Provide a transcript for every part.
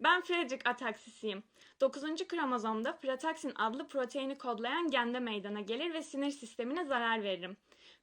Ben Frederick ataksisiyim. 9. kromozomda frataksin adlı proteini kodlayan gende meydana gelir ve sinir sistemine zarar veririm.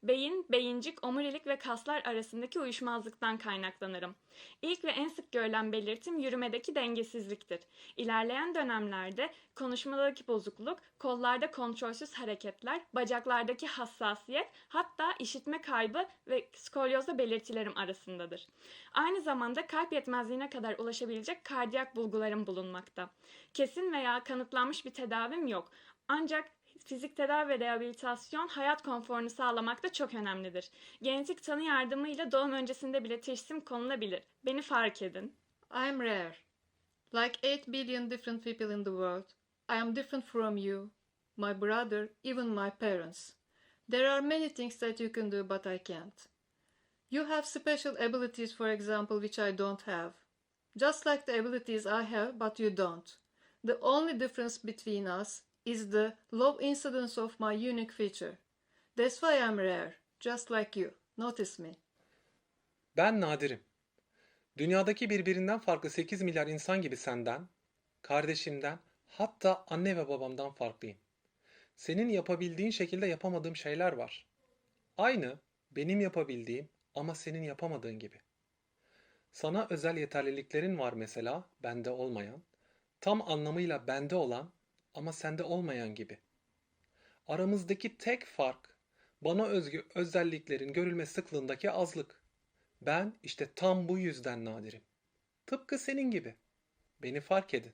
Beyin, beyincik, omurilik ve kaslar arasındaki uyuşmazlıktan kaynaklanırım. İlk ve en sık görülen belirtim yürümedeki dengesizliktir. İlerleyen dönemlerde konuşmadaki bozukluk, kollarda kontrolsüz hareketler, bacaklardaki hassasiyet, hatta işitme kaybı ve skolyozda belirtilerim arasındadır. Aynı zamanda kalp yetmezliğine kadar ulaşabilecek kardiyak bulgularım bulunmakta. Kesin veya kanıtlanmış bir tedavim yok. Ancak fizik tedavi ve rehabilitasyon hayat konforunu sağlamakta çok önemlidir. Genetik tanı yardımıyla doğum öncesinde bile teşhisim konulabilir. Beni fark edin. I am rare. Like 8 billion different people in the world, I am different from you, my brother, even my parents. There are many things that you can do, but I can't. You have special abilities, for example, which I don't have. Just like the abilities I have, but you don't. The only difference between us is the low incidence of my unique feature. That's why I'm rare, just like you. Notice me. Ben nadirim. Dünyadaki birbirinden farklı 8 milyar insan gibi senden, kardeşimden, hatta anne ve babamdan farklıyım. Senin yapabildiğin şekilde yapamadığım şeyler var. Aynı benim yapabildiğim ama senin yapamadığın gibi. Sana özel yeterliliklerin var mesela, bende olmayan. Tam anlamıyla bende olan ama sende olmayan gibi. Aramızdaki tek fark bana özgü özelliklerin görülme sıklığındaki azlık. Ben işte tam bu yüzden nadirim. Tıpkı senin gibi. Beni fark edin.